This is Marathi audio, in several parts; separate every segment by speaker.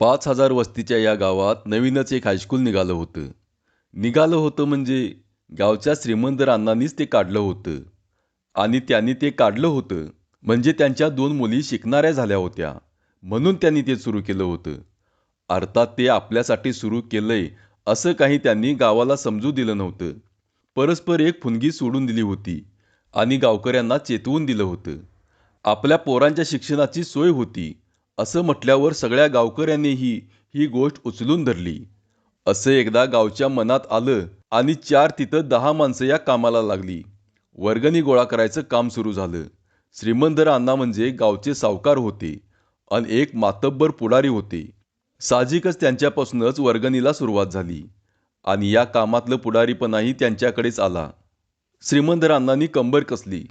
Speaker 1: पाच हजार वस्तीच्या या गावात नवीनच एक हायस्कूल निघालं होतं. निघालं होतं म्हणजे गावच्या श्रीमंत अण्णांनीच ते काढलं होतं. आणि त्यांनी ते काढलं होतं म्हणजे त्यांच्या दोन मुली शिकणाऱ्या झाल्या होत्या. म्हणून त्यांनी ते सुरू केलं होतं. अर्थात ते आपल्यासाठी सुरू केलंय असं काही त्यांनी गावाला समजू दिलं नव्हतं. परस्पर एक फुनगी सोडून दिली होती आणि गावकऱ्यांना चेतवून दिलं होतं. आपल्या पोरांच्या शिक्षणाची सोय होती. असं म्हटल्यावर सगळ्या गावकऱ्यांनीही ही गोष्ट उचलून धरली. असं एकदा गावच्या मनात आलं आणि चार तिथं दहा माणसं या कामाला लागली. वर्गणी गोळा करायचं काम सुरू झालं. श्रीमंतर अण्णा म्हणजे गावचे सावकार होते आणि एक मातब्बर पुढारी होते. साहजिकच त्यांच्यापासूनच वर्गणीला सुरुवात झाली आणि या कामातलं पुढारीपणाही त्यांच्याकडेच आला. श्रीमंत अण्णांनी कंबर कसली.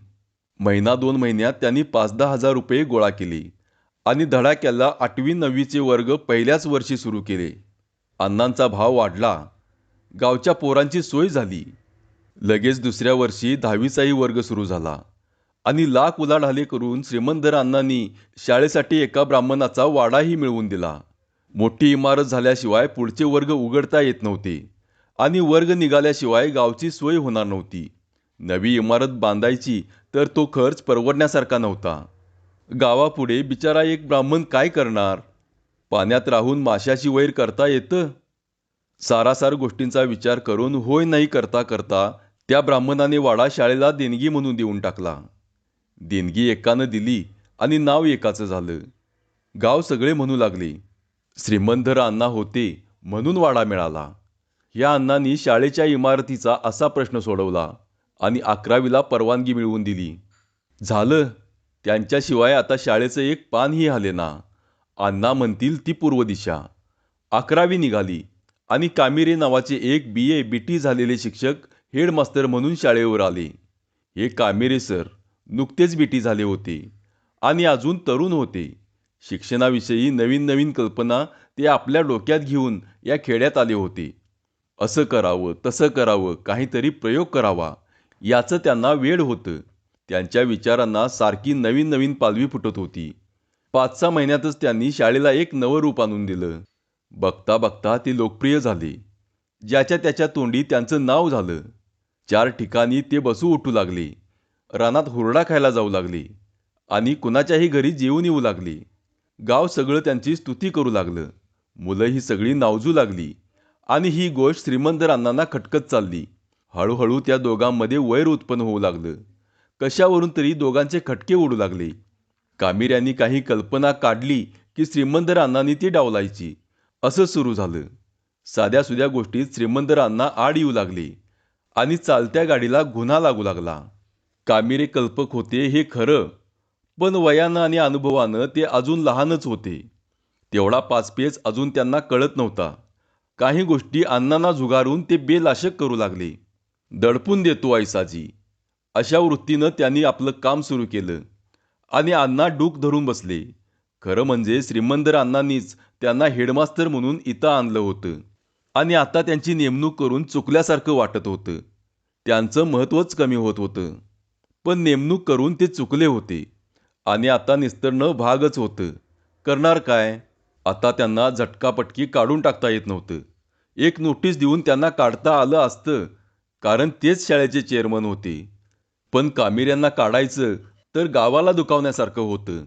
Speaker 1: महिना दोन महिन्यात त्यांनी पाच दहा हजार रुपये गोळा केले. आणि धडाक्याला आठवी नववीचे वर्ग पहिल्याच वर्षी सुरू केले. अण्णांचा भाव वाढला. गावच्या पोरांची सोय झाली. लगेच दुसऱ्या वर्षी दहावीचाही वर्ग सुरू झाला. आणि लाख उलाढाले करून श्रीमंतर अण्णांनी शाळेसाठी एका ब्राह्मणाचा वाडाही मिळवून दिला. मोठी इमारत झाल्याशिवाय पुढचे वर्ग उघडता येत नव्हते. आणि वर्ग निघाल्याशिवाय गावची सोय होणार नव्हती. नवी इमारत बांधायची तर तो खर्च परवडण्यासारखा नव्हता. गावापुढे बिचारा एक ब्राह्मण काय करणार? पाण्यात राहून माशाची वैर करता येतं? सारासार गोष्टींचा विचार करून होय नाही करता करता त्या ब्राह्मणाने वाडा शाळेला देणगी म्हणून देऊन टाकला. देणगी एकानं दिली आणि नाव एकाचं झालं. गाव सगळे म्हणू लागले श्रीमंतर अण्णा होते म्हणून वाडा मिळाला. या अण्णांनी शाळेच्या इमारतीचा असा प्रश्न सोडवला आणि अकरावीला परवानगी मिळवून दिली. झालं. त्यांच्याशिवाय आता शाळेचं एक पानही आले ना. अण्णा म्हणतील ती पूर्व दिशा. अकरावी निघाली आणि कामिरे नावाचे एक बी ए बी टी झालेले शिक्षक हेडमास्तर म्हणून शाळेवर आले. हे कामिरे सर नुकतेच बी टी झाले होते आणि अजून तरुण होते. शिक्षणाविषयी नवीन नवीन कल्पना ते आपल्या डोक्यात घेऊन या खेड्यात आले होते. असं करावं तसं करावं काहीतरी प्रयोग करावा याचं त्यांना वेळ होतं. त्यांच्या विचारांना सारखी नवीन नवीन पालवी फुटत होती. पाच सहा महिन्यातच त्यांनी शाळेला एक नवं रूप आणून दिलं. बघता बघता ते लोकप्रिय झाले. ज्याच्या त्याच्या तोंडी त्यांचं नाव झालं. चार ठिकाणी ते बसू उठू लागले. रानात हुरडा खायला जाऊ लागले. आणि कुणाच्याही घरी जेवून येऊ लागले. गाव सगळं त्यांची स्तुती करू लागलं. मुलं ही सगळी नावजू लागली. आणि ही गोष्ट श्रीमंत रानांना खटकत चालली. हळूहळू त्या दोघांमध्ये वैर उत्पन्न होऊ लागलं. कशावरून तरी दोघांचे खटके उडू लागले. कामिऱ्यांनी काही कल्पना काढली की श्रीमंत अण्णांनी ती डावलायची. असं सुरू झालं. साध्या सुध्या गोष्टीत श्रीमंत अण्णा आड येऊ लागले आणि चालत्या गाडीला गुन्हा लागू लागला. कामिरे कल्पक होते हे खरं पण वयानं आणि अनुभवानं ते अजून लहानच होते. तेवढा पाचपेच अजून त्यांना कळत नव्हता. काही गोष्टी अण्णांना झुगारून ते बेलाशक करू लागले. दडपून देतो आईसाजी अशा वृत्तीनं त्यांनी आपलं काम सुरू केलं. आणि अण्णा डूक धरून बसले. खरं म्हणजे श्रीमंतर अण्णांनीच त्यांना हेडमास्तर म्हणून इथं आणलं होतं. आणि आता त्यांची नेमणूक करून चुकल्यासारखं वाटत होतं. त्यांचं महत्त्वच कमी होत होतं. पण नेमणूक करून ते चुकले होते. आणि आता निस्तरणं भागच होतं. करणार काय? आता त्यांना झटकापटकी काढून टाकता येत नव्हतं. एक नोटीस देऊन त्यांना काढता आलं असतं. कारण तेच शाळेचे चेअरमन होते. पण कामेऱ्यांना काढायचं तर गावाला दुखावण्यासारखं होतं.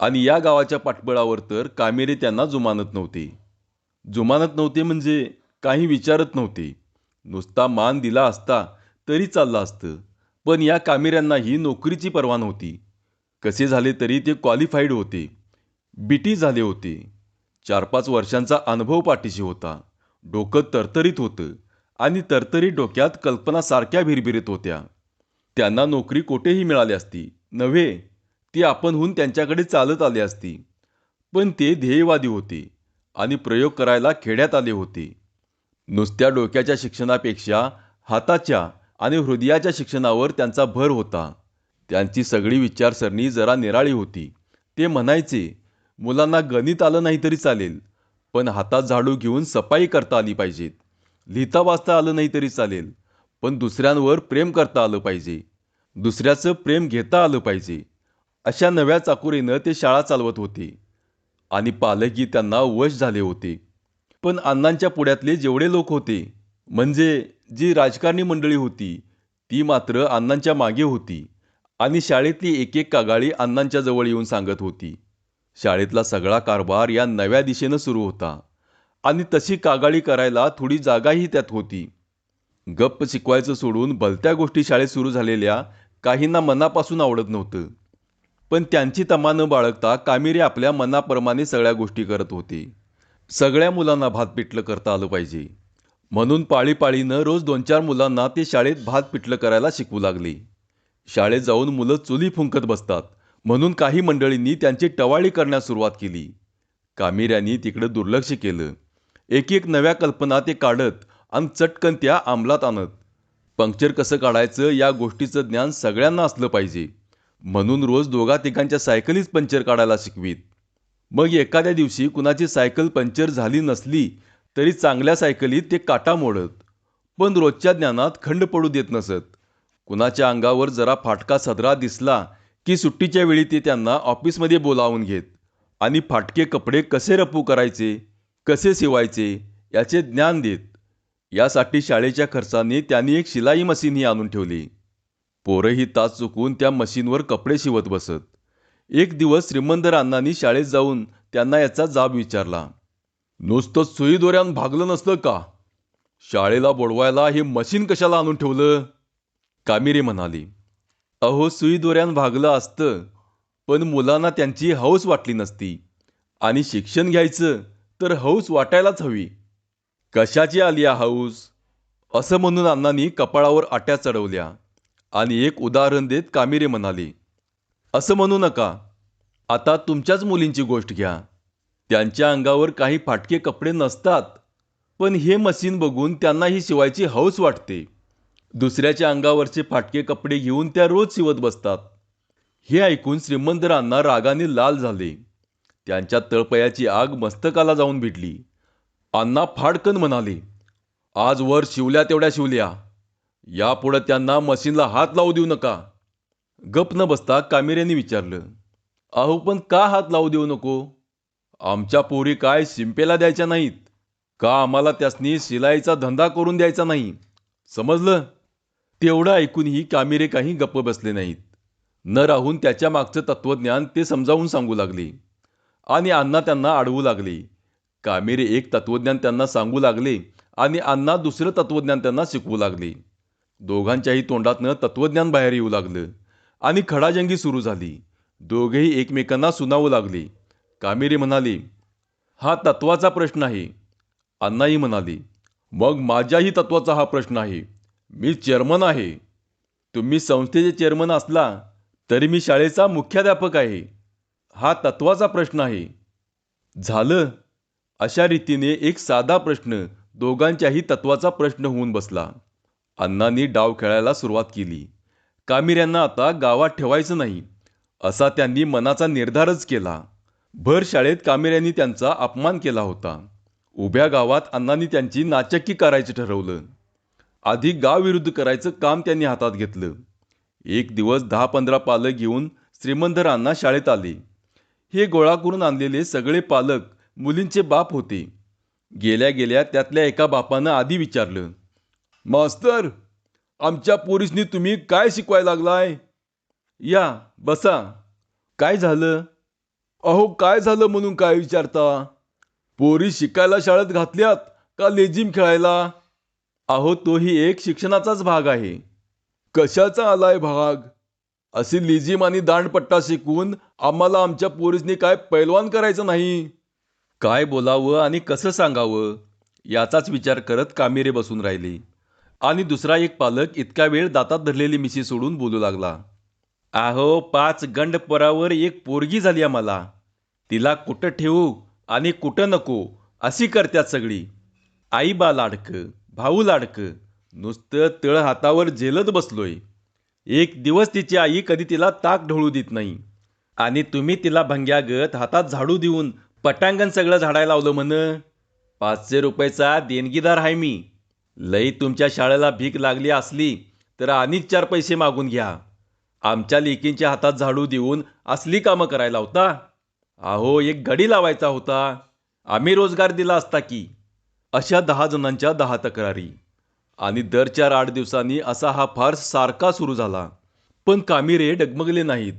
Speaker 1: आणि या गावाच्या पाठबळावर तर कामेरे त्यांना जुमानत नव्हते. जुमानत नव्हते म्हणजे काही विचारत नव्हते. नुसता मान दिला असता तरी चाललं असतं. पण या कामेऱ्यांनाही नोकरीची पर्वा नव्हती. कसे झाले तरी ते क्वालिफाईड होते. बीटी झाले होते. चार पाच वर्षांचा अनुभव पाठीशी होता. डोकं तरतरीत होतं. आणि तरतरीत डोक्यात कल्पना सारख्या भिरभिरीत होत्या. त्यांना नोकरी कोठेही मिळाली असती. नव्हे ती आपणहून त्यांच्याकडे चालत आली असती. पण ते ध्येयवादी होते आणि प्रयोग करायला खेड्यात आले होते. नुसत्या डोक्याच्या शिक्षणापेक्षा हाताच्या आणि हृदयाच्या शिक्षणावर त्यांचा भर होता. त्यांची सगळी विचारसरणी जरा निराळी होती. ते म्हणायचे मुलांना गणित आलं नाही तरी चालेल पण हातात झाडू घेऊन सफाई करता आली पाहिजेत. लिहिता वाचता आलं नाही तरी चालेल पण दुसऱ्यांवर प्रेम करता आलं पाहिजे. दुसऱ्याचं प्रेम घेता आलं पाहिजे. अशा नव्या चाकुरीनं ते शाळा चालवत होते. आणि पालकही त्यांना वश झाले होते. पण अण्णांच्या पुढ्यातले जेवढे लोक होते म्हणजे जी राजकारणी मंडळी होती ती मात्र अण्णांच्या मागे होती. आणि शाळेतली एक एक कागाळी अण्णांच्या जवळ येऊन सांगत होती. शाळेतला सगळा कारभार या नव्या दिशेनं सुरू होता. आणि तशी कागाळी करायला थोडी जागाही त्यात होती. गप्प शिकवायचं सोडून भलत्या गोष्टी शाळेत सुरू झालेल्या काहींना मनापासून आवडत नव्हतं. पण त्यांची तमा न बाळगता कामेरी आपल्या मनाप्रमाणे सगळ्या गोष्टी करत होती. सगळ्या मुलांना भात पिठलं करता आलं पाहिजे. म्हणून पाळीपाळीनं रोज दोन चार मुलांना ते शाळेत भात पिठलं करायला शिकवू लागली. शाळेत जाऊन मुलं चुली फुंकत बसतात म्हणून काही मंडळींनी त्यांची टवाळी करण्यास सुरुवात केली. कामेऱ्यांनी तिकडं दुर्लक्ष केलं. एक एक नव्या कल्पना ते काढत आणि चटकन त्या अंमलात आणत. पंक्चर कसं काढायचं या गोष्टीचं ज्ञान सगळ्यांना असलं पाहिजे. म्हणून रोज दोघा तिघांच्या सायकलीच पंक्चर काढायला शिकवीत. मग एखाद्या दिवशी कुणाची सायकल पंक्चर झाली नसली तरी चांगल्या सायकलीत ते काटा मोडत. पण रोजच्या ज्ञानात खंड पडू देत नसत. कुणाच्या अंगावर जरा फाटका सदरा दिसला की सुट्टीच्या वेळी ते त्यांना ऑफिसमध्ये बोलावून घेत. आणि फाटके कपडे कसे रपू करायचे कसे शिवायचे याचे ज्ञान देत. यासाठी शाळेच्या खर्चाने त्यांनी एक शिलाई मशीनही आणून ठेवली. पोरंही तास चुकून त्या मशीनवर कपडे शिवत बसत. एक दिवस श्रीमंत अण्णांनी शाळेत जाऊन त्यांना याचा जाब विचारला. नुसतं सुईदोऱ्यान भागलं नसतं का? शाळेला बोडवायला हे मशीन कशाला आणून ठेवलं? कामिरी म्हणाली. अहो सुईदोऱ्यानं भागलं असतं पण मुलांना त्यांची हौस वाटली नसती. आणि शिक्षण घ्यायचं तर हौस वाटायलाच हवी. कशाची आली या हौस असं म्हणून अण्णांनी कपाळावर आट्या चढवल्या. आणि एक उदाहरण देत कामिरे म्हणाले असं म्हणू नका. आता तुमच्याच मुलींची गोष्ट घ्या. त्यांच्या अंगावर काही फाटके कपडे नसतात. पण हे मशीन बघून त्यांनाही शिवायची हौस वाटते. दुसऱ्याच्या अंगावरचे फाटके कपडे घेऊन त्या रोज शिवत बसतात. हे ऐकून श्रीमंतरांना रागाने लाल झाले. त्यांच्या तळपयाची आग मस्तकाला जाऊन भिडली अण्णा फाडकन म्हणाले आज वर शिवल्या तेवढ्या शिवल्या. यापुढं त्यांना मशीनला हात लावू देऊ नका. गप न बसता कामेऱ्यांनी विचारलं अहो पण का हात लावू देऊ नको? आमच्या पोरी काय शिंपेला द्यायच्या नाहीत? का आम्हाला त्यासनी शिलाईचा धंदा करून द्यायचा नाही? समजलं? तेवढं ऐकूनही कामेरे काही गप्प बसले नाहीत. न राहून त्याच्या मागचं तत्वज्ञान ते समजावून सांगू लागले. आणि अण्णा त्यांना अडवू लागले. कामेरे एक तत्वज्ञान त्यांना सांगू लागले आणि अण्णा दुसरं तत्वज्ञान त्यांना शिकवू लागले. दोघांच्याही तोंडातनं तत्वज्ञान बाहेर येऊ लागलं आणि खडाजंगी सुरू झाली. दोघेही एकमेकांना सुनावू लागले. कामेरी म्हणाली हा तत्वाचा प्रश्न आहे. अण्णाही म्हणाली मग माझ्याही तत्वाचा हा प्रश्न आहे. मी चेअरमन आहे. तुम्ही संस्थेचे चेअरमन असला तरी मी शाळेचा मुख्याध्यापक आहे. हा तत्वाचा प्रश्न आहे. झालं. अशा रीतीने एक साधा प्रश्न दोघांच्याही तत्वाचा प्रश्न होऊन बसला. अण्णांनी डाव खेळायला सुरुवात केली. कामिऱ्यांना आता गावात ठेवायचं नाही असा त्यांनी मनाचा निर्धारच केला. भर शाळेत कामिऱ्यांनी त्यांचा अपमान केला होता. उभ्या गावात अण्णांनी त्यांची नाचक्की करायचं ठरवलं. आधी गाव विरुद्ध करायचं काम त्यांनी हातात घेतलं. एक दिवस दहा पंधरा पालक घेऊन श्रीमंतरांना शाळेत आले. हे गोळा करून आणलेले सगळे पालक मुलींचे बाप होते. गेल्या गेल्या त्यातल्या एका बापानं आधी विचारलं मास्तर आमच्या पोरीसनी तुम्ही काय शिकवायला लागलाय? या बसा. काय झालं? अहो काय झालं म्हणून काय विचारता? पोरी शिकायला शाळेत घातल्यात का लेजिम खेळायला? अहो तोही एक शिक्षणाचाच भाग आहे. कशाचा आलाय भाग? अशी लेझिम आणि दांडपट्टा शिकवून आम्हाला आमच्या पोरीसनी काय पैलवान करायचं नाही? काय बोलावं आणि कसं सांगावं याचाच विचार करत कामेरे बसून राहिली. आणि दुसरा एक पालक इतका वेळ दातात धरलेली मिशी सोडून बोलू लागला. आहो पाच गंडपरावर एक पोरगी झाली आम्हाला. तिला कुठं ठेवू आणि कुठं नको अशी करत्यात सगळी. आई बा लाडकं भाऊ लाडकं नुसतं तळ हातावर झेलत बसलोय. एक दिवस तिची आई कधी तिला ताक ढोळू देत नाही. आणि तुम्ही तिला भंग्यागत हातात झाडू देऊन पटांगण सगळं झाडायला लावलं म्हण. पाचशे रुपयाचा देणगीदार आहे मी. लई तुमच्या शाळेला भीक लागली असली तर आणि चार पैसे मागून घ्या. आमच्या लेकींच्या हातात झाडू देऊन असली कामं करायला होता. अहो एक गडी लावायचा होता. आम्ही रोजगार दिला असता की. अशा दहा जणांच्या दहा तक्रारी. आणि दर चार आठ दिवसांनी असा हा फार सारखा सुरू झाला. पण कामिरे डगमगले नाहीत.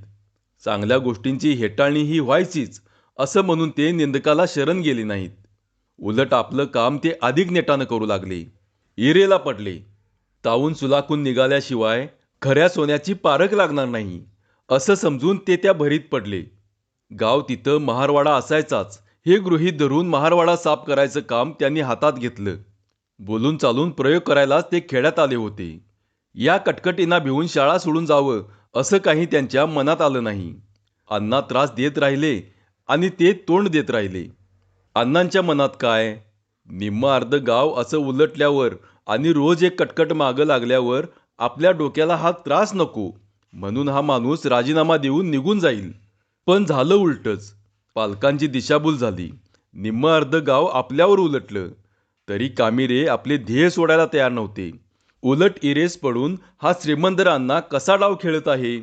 Speaker 1: चांगल्या गोष्टींची हेटाळणी ही व्हायचीच. असं म्हणून ते निंदकाला शरण गेले नाहीत. उलट आपलं काम ते अधिक नेटानं करू लागले. इरेला पडले. तावून सुलाखून निघाल्याशिवाय खऱ्या सोन्याची पारख लागणार नाही असं समजून ते त्या भरीत पडले. गाव तिथं महारवाडा असायचाच हे गृहीत धरून महारवाडा साफ करायचं काम त्यांनी हातात घेतलं. बोलून चालून प्रयोग करायलाच ते खेड्यात आले होते. या कटकटींना भिवून शाळा सोडून जावं असं काही त्यांच्या मनात आलं नाही. अण्णा त्रास देत राहिले आणि ते तोंड देत राहिले. अण्णांच्या मनात काय? निम्म अर्ध गाव असं उलटल्यावर आणि रोज एक कटकट मागं लागल्यावर आपल्या डोक्याला हा त्रास नको म्हणून हा माणूस राजीनामा देऊन निघून जाईल. पण झालं उलटच. पालकांची दिशाभूल झाली. निम्म अर्ध गाव आपल्यावर उलटलं. तरी कामिरे आपले ध्येय सोडायला तयार नव्हते. उलट इरेस पडून हा श्रीमंतरांना कसा डाव खेळत आहे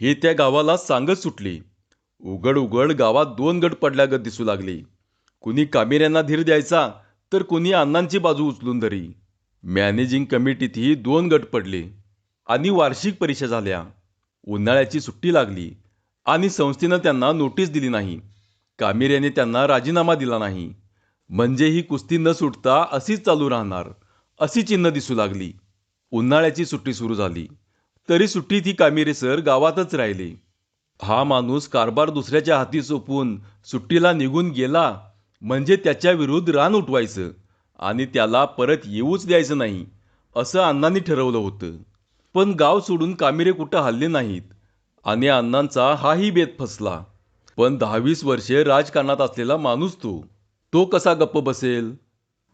Speaker 1: हे त्या गावाला सांगत सुटले. उघड उघड गावात दोन गट पडल्यागत दिसू लागले. कुणी कामिऱ्यांना धीर द्यायचा तर कुणी अण्णांची बाजू उचलून धरी. मॅनेजिंग कमिटीतही दोन गट पडले आणि वार्षिक परीक्षा झाल्या. उन्हाळ्याची सुट्टी लागली आणि संस्थेनं त्यांना नोटीस दिली नाही. कामिऱ्याने त्यांना राजीनामा दिला नाही. म्हणजे ही कुस्ती न सुटता अशीच चालू राहणार अशी चिन्ह दिसू लागली. उन्हाळ्याची सुट्टी सुरू झाली. तरी सुट्टीत ही कामेरे सर गावातच राहिले. हा माणूस कारभार दुसऱ्याच्या हाती सोपवून सुट्टीला निघून गेला म्हणजे त्याच्या विरुद्ध रान उठवायचं आणि त्याला परत येऊच द्यायचं नाही असं अण्णांनी ठरवलं होतं. पण गाव सोडून कामिरे कुठं हल्ले नाहीत आणि अण्णांचा हाही बेत फसला. पण दहावीस वर्षे राजकारणात असलेला माणूस तो. तो कसा गप्प बसेल?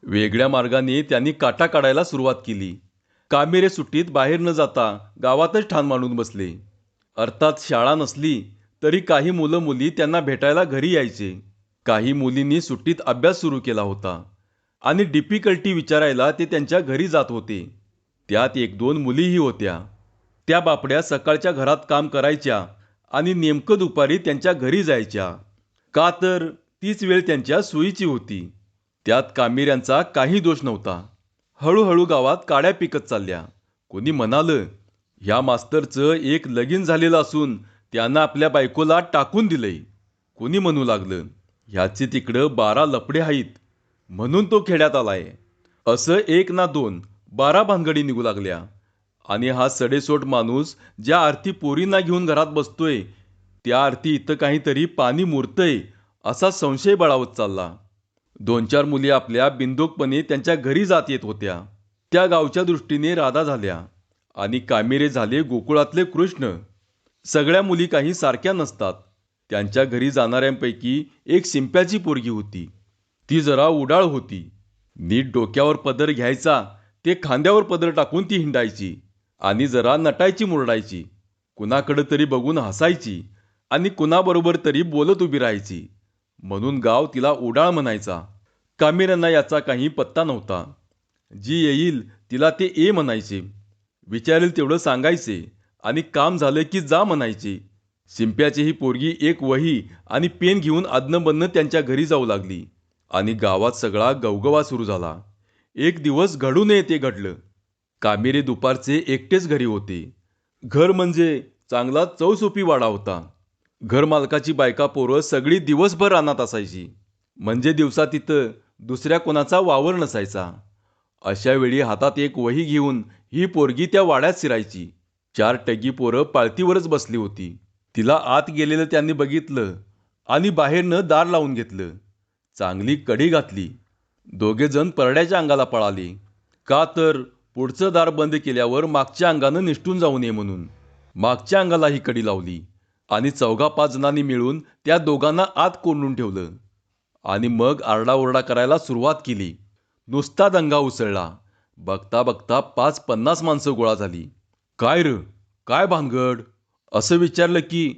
Speaker 1: वेगळ्या मार्गाने त्यांनी काटा काढायला सुरुवात केली. कामेरे सुट्टीत बाहेर न जाता गावातच ठाण मांडून बसले. अर्थात शाळा नसली तरी काही मुलं मुली त्यांना भेटायला घरी यायचे. काही मुलींनी सुट्टीत अभ्यास सुरू केला होता आणि डिफिकल्टी विचारायला ते त्यांच्या घरी जात होते. त्यात एक दोन मुलीही होत्या. त्या बापड्या सकाळच्या घरात काम करायच्या आणि नेमकं दुपारी त्यांच्या घरी जायच्या. का तर तीच वेळ त्यांच्या सोयीची होती. त्यात कामिऱ्यांचा काही दोष नव्हता. हळूहळू गावात काड्या पिकत चालल्या. कोणी म्हणालं ह्या मास्तरचं एक लगीन झालेलं असून त्यांना आपल्या बायकोला टाकून दिलंय. कोणी म्हणू लागलं? ह्याचे तिकडं बारा लपडे आहेत. म्हणून तो खेड्यात आलाय. असं एक ना दोन बारा भानगडी निघू लागल्या. आणि हा सडेसोट माणूस ज्या आरती पोरींना घेऊन घरात बसतोय त्या आरती इथं काहीतरी पाणी मुरतंय असा संशय बळावत चालला. दोन चार मुली आपल्या बिंदोकपणे त्यांच्या घरी जात येत होत्या. त्या गावच्या दृष्टीने राधा झाल्या. आणि कामिरे झाले गोकुळातले कृष्ण. सगळ्या मुली काही सारख्या नसतात. त्यांच्या घरी जाणाऱ्यांपैकी एक शिंप्याची पोरगी होती. ती जरा उडाळ होती. नीट डोक्यावर पदर घ्यायचा ते खांद्यावर पदर टाकून ती हिंडायची आणि जरा नटायची मुरडायची. कुणाकडं तरी बघून हसायची आणि कुणाबरोबर तरी बोलत उभी राहायची. म्हणून गाव तिला उडाळ म्हणायचा. कामिरांना याचा काही पत्ता नव्हता. जी येईल तिला ते ए म्हणायचे. विचारेल तेवढं सांगायचे आणि काम झालं की जा म्हणायचे. शिंप्याची ही पोरगी एक वही आणि पेन घेऊन अदनबदनं त्यांच्या घरी जाऊ लागली आणि गावात सगळा गवगवा सुरू झाला. एक दिवस घडू नये ते घडलं. कामेरे दुपारचे एकटेच घरी होते. घर म्हणजे चांगला चौसोपी वाडा होता. घरमालकाची बायका पोरं सगळी दिवसभर रानात असायची. म्हणजे दिवसा तिथं दुसऱ्या कोणाचा वावर नसायचा. अशा वेळी हातात एक वही घेऊन ही पोरगी त्या वाड्यात शिरायची. चार टगी पोरं पाळतीवरच बसली होती. तिला आत गेलेलं त्यांनी बघितलं आणि बाहेरनं दार लावून घेतलं. चांगली कडी घातली. दोघेजण परड्याच्या अंगाला पळाले. का तर? पुढचं दार बंद केल्यावर मागच्या अंगानं निष्ठून जाऊ नये म्हणून. मागच्या अंगाला ही कडी लावली आणि चौघा पाच जणांनी मिळून त्या दोघांना आत कोंडून ठेवलं. आणि मग आरडाओरडा करायला सुरुवात केली. नुसता दंगा उसळला. बघता बघता पाच पन्नास माणसं गोळा झाली. काय र? काय भानगड? असं विचारलं की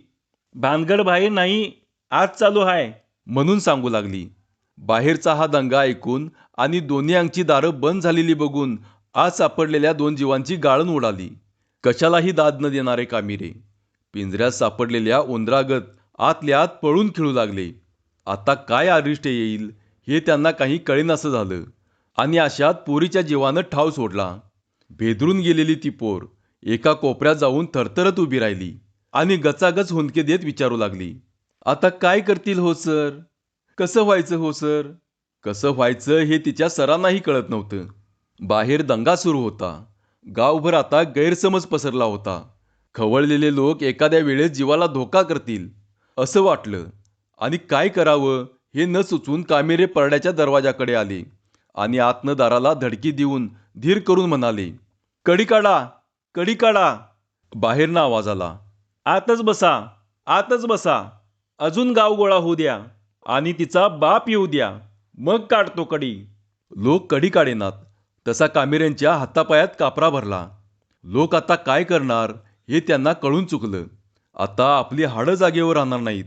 Speaker 1: भानगड बाहेर नाही आज चालू आहे म्हणून सांगू लागली. बाहेरचा हा दंगा ऐकून आणि दोन्ही अंगची दारं बंद झालेली बघून आज सापडलेल्या दोन जीवांची गाळण उडाली. कशालाही दाद न देणारे कामिरे. पिंजऱ्यात सापडलेल्या उंदरागत आतल्या आत पळून खेळू लागले. आता काय अरिष्ट येईल हे त्यांना काही कळेनासं झालं. आणि अशात पोरीच्या जीवानं ठाव सोडला. भेदरून गेलेली ती पोर एका कोपऱ्यात जाऊन थरथरत उभी राहिली आणि गचागच हुंदके देत विचारू लागली आता काय करतील हो सर? कसं व्हायचं हो सर? कसं व्हायचं हे तिच्या सरांनाही कळत नव्हतं. बाहेर दंगा सुरू होता. गावभर आता गैरसमज पसरला होता. खवळलेले लोक एखाद्या वेळेस जीवाला धोका करतील असं वाटलं. आणि काय करावं हे न सुचून कामेरे परड्याच्या दरवाजाकडे आले. आणि आतनं दाराला धडकी देऊन धीर करून म्हणाले कडी काढा कडी काढा. बाहेरनं आवाज आला आतच बसा आतच बसा अजून गाव गोळा होऊ द्या आणि तिचा बाप येऊ द्या मग काढतो कडी. लोक कडी काढेनात तसा कामेऱ्यांच्या हातापायात कापरा भरला. लोक आता काय करणार हे त्यांना कळून चुकलं. आता आपली हाडं जागेवर राहणार नाहीत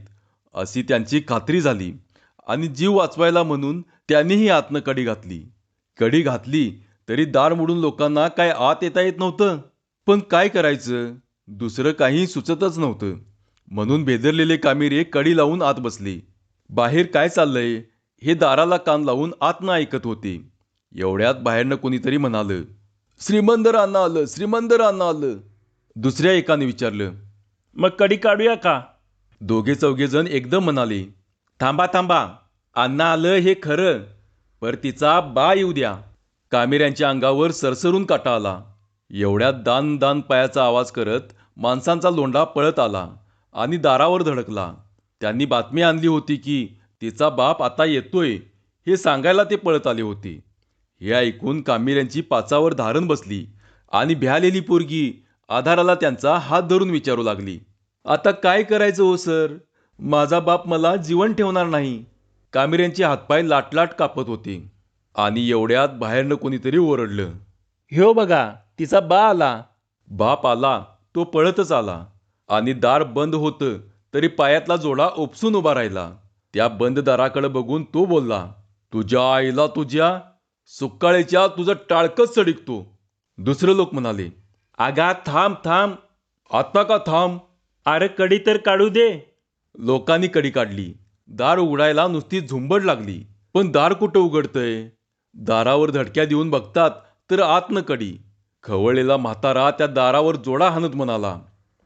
Speaker 1: अशी त्यांची खात्री झाली. आणि जीव वाचवायला म्हणून त्यांनीही आतनं कडी घातली. कडी घातली तरी दार मोडून लोकांना काय आत येता येत नव्हतं. पण काय करायचं? दुसरं काही सुचतच नव्हतं. म्हणून बेदरलेले कामेरे कडी लावून आत बसले. बाहेर काय चाललंय? हे दाराला कान लावून आतनं ऐकत होते. एवढ्यात बाहेरनं कोणीतरी म्हणालं श्रीमंत राणं आलं श्रीमंत राणं आलं. दुसऱ्या एकाने विचारलं मग कडी काढूया का? दोघे चौघे जण एकदम म्हणाले थांबा थांबा. अण्णा आलं हे खरं पर तिचा बा येऊ द्या कामेऱ्यांच्या अंगावर सरसरून काटा आला. एवढ्यात दान दान पायाचा आवाज करत माणसांचा लोंढा पळत आला आणि दारावर धडकला. त्यांनी बातमी आणली होती की तिचा बाप आता येतोय हे सांगायला ते पळत आले होते. हे ऐकून कामेऱ्यांची पाचावर धारण बसली आणि भ्यालेली पोरगी आधाराला त्यांचा हात धरून विचारू लागली. आता काय करायचं हो सर? माझा बाप मला जीवन ठेवणार नाही. कामेऱ्यांचे हातपाय लाटलाट कापत होते आणि एवढ्यात बाहेरनं कोणीतरी ओरडलं. ह्यो बघा तिचा बा आला. बाप आला तो पळतच आला आणि दार बंद होतं तरी पायातला जोडा उपसून उभा राहिला. त्या बंद दाराकडे बघून तो बोलला तुझ्या आईला तुझ्या सुक्काळीच्या तुझं टाळकच सडिकतो. दुसरं लोक म्हणाले आगा थांब थांब आता का थांब? अरे कडी तर काढू दे. लोकांनी कडी काढली. दार उघडायला नुसती झुंबड लागली. पण दार कुठं उघडतंय? दारावर धडक्या देऊन बघतात तर आतनं कडी. खवळलेला म्हातारा त्या दारावर जोडा हाणत म्हणाला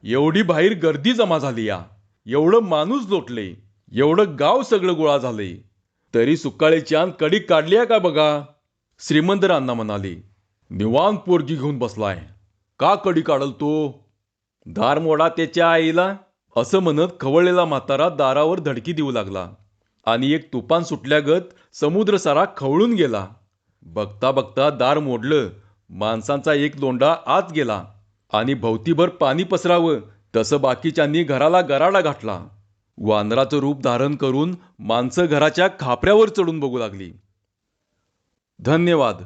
Speaker 1: एवढी बाहेर गर्दी जमा झाली या. एवढं माणूस लोटले. एवढं गाव सगळं गोळा झाले. तरी सुकाळीच्यान कडी काढली का बघा? श्रीमंत अण्णा म्हणाले निवांत पोरगी घेऊन बसलाय. का कडी काढल तो दार मोडा त्याच्या आईला. असं म्हणत खवळलेला म्हातारा दारावर धडकी देऊ लागला आणि एक तुफान सुटल्यागत समुद्र सारा खवळून गेला. बघता बघता दार मोडलं माणसांचा एक लोंडा आत गेला आणि भोवतीभर पाणी पसरावं तसं बाकीच्यांनी घराला गराडा घातला. वानराचं रूप धारण करून माणसं घराच्या खापऱ्यावर चढून बघू लागली. धन्यवाद.